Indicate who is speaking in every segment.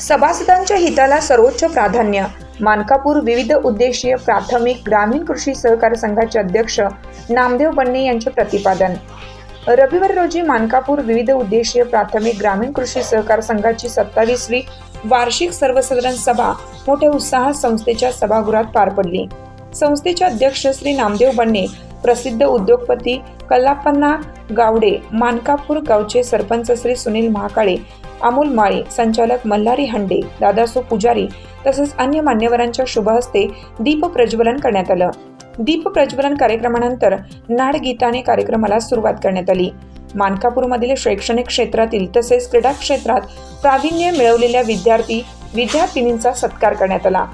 Speaker 1: सभासदांच्या हिताला सर्वोच्च प्राधान्य. मानकापूर विविध उद्देशीय प्राथमिक ग्रामीण कृषी सहकार संघाचे अध्यक्ष नामदेव बन्ने यांचे प्रतिपादन. रविवार रोजी मानकापूर विविध उद्देशीय प्राथमिक ग्रामीण कृषी सहकार संघाची सत्तावीसवी वार्षिक सर्वसाधारण सभा मोठ्या उत्साहात संस्थेच्या सभागृहात पार पडली. संस्थेचे अध्यक्ष श्री नामदेव बन्ने प्रसिद्ध उद्योगपती कल्लापन्ना गावडे मानकापूर गावचे सरपंच श्री सुनील महाकाळे अमोल माळे संचालक मल्हारी हंडे दादासो पुजारी तसेच अन्य मान्यवरांच्या शुभहस्ते दीप प्रज्वलन करण्यात आलं. दीप प्रज्वलन कार्यक्रमानंतर नाडगीताने कार्यक्रमाला सुरुवात करण्यात आली. मानकापूरमधील शैक्षणिक क्षेत्रातील तसेच क्रीडा क्षेत्रात प्रावीण्य मिळवलेल्या विद्यार्थी विद्यार्थिनींचा सत्कार करण्यात आला.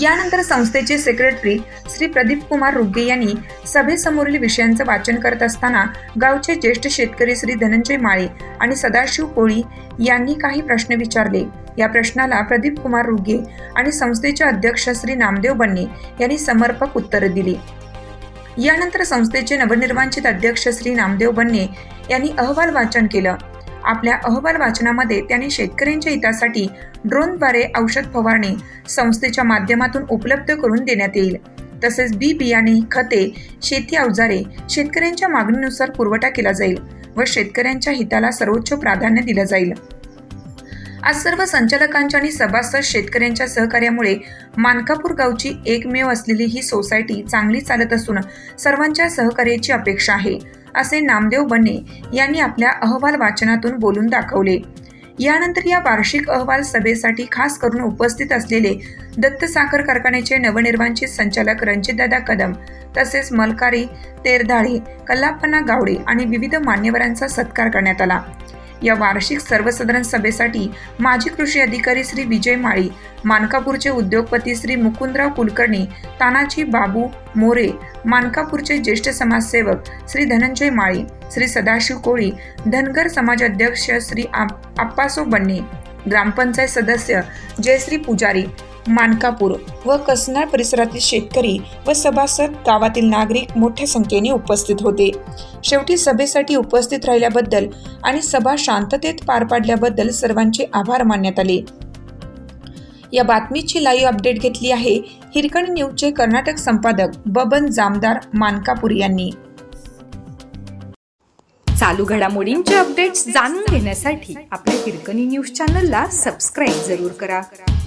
Speaker 1: यानंतर संस्थेचे सेक्रेटरी श्री प्रदीप कुमार रुग्गे यांनी सभेसमोरील विषयांचं वाचन करत असताना गावचे ज्येष्ठ शेतकरी श्री धनंजय माळे आणि सदाशिव कोळी यांनी काही प्रश्न विचारले. या प्रश्नाला प्रदीप कुमार रुग्गे आणि संस्थेचे अध्यक्ष श्री नामदेव बन्ने यांनी समर्पक उत्तरे दिली. यानंतर संस्थेचे नवनिर्वाचित अध्यक्ष श्री नामदेव बन्ने यांनी अहवाल वाचन केलं. आपल्या अहवाल वाचनामध्ये त्यांनी शेतकऱ्यांच्या हितासाठी ड्रोनद्वारे औषध फवारणी संस्थेच्या माध्यमातून उपलब्ध करून देण्यात येईल. तसेच बी बियाणे खते शेती अवजारे शेतकऱ्यांच्या मागणीनुसार पुरवठा केला जाईल व शेतकऱ्यांच्या हिताला सर्वोच्च प्राधान्य दिलं जाईल. आज सर्व संचालकांच्या आणि सभासद शेतकऱ्यांच्या सहकार्यामुळे मानकापूर गावची एकमेव असलेली ही सोसायटी चांगली चालत असून सर्वांच्या सहकार्याची अपेक्षा आहे. असे नामदेव बने यांनी आपल्या अहवाल वाचनातून बोलून दाखवले. यानंतर या वार्षिक अहवाल सभेसाठी खास करून उपस्थित असलेले दत्त साखर कारखान्याचे नवनिर्वाचित संचालक रणजितदादा कदम तसेच मलकारी तेरधाळे कल्लापन्ना गावडे आणि विविध मान्यवरांचा सत्कार करण्यात आला. या वार्षिक सर्वसाधारण सभेसाठी माजी कृषी अधिकारी श्री विजय माळी मानकापूरचे उद्योगपती श्री मुकुंदराव कुलकर्णी तानाजी बाबू मोरे मानकापूरचे ज्येष्ठ समाजसेवक श्री धनंजय माळी श्री सदाशिव कोळी धनगर समाज अध्यक्ष श्री आप- आप्पासो बन्ने ग्रामपंचायत सदस्य जयश्री पुजारी मानकापूर व कसनाळ परिसरातील शेतकरी व सभासद गावातील नागरिक मोठ्या संख्येने उपस्थित होते. शेवटी सभेसाठी उपस्थित राहिल्याबद्दल आणि सभा शांततेत पार पाडल्याबद्दल सर्वांचे आभार मानण्यात आले. या बातमीची लाईव्ह अपडेट घेतली आहे हिरकणी न्यूजचे कर्नाटक संपादक बबन जामदार मानकापूर यांनी.
Speaker 2: चालू घडामोडींचे अपडेट्स जाणून घेण्यासाठी आपल्या हिरकणी न्यूज चॅनलला सबस्क्राईब जरूर करा.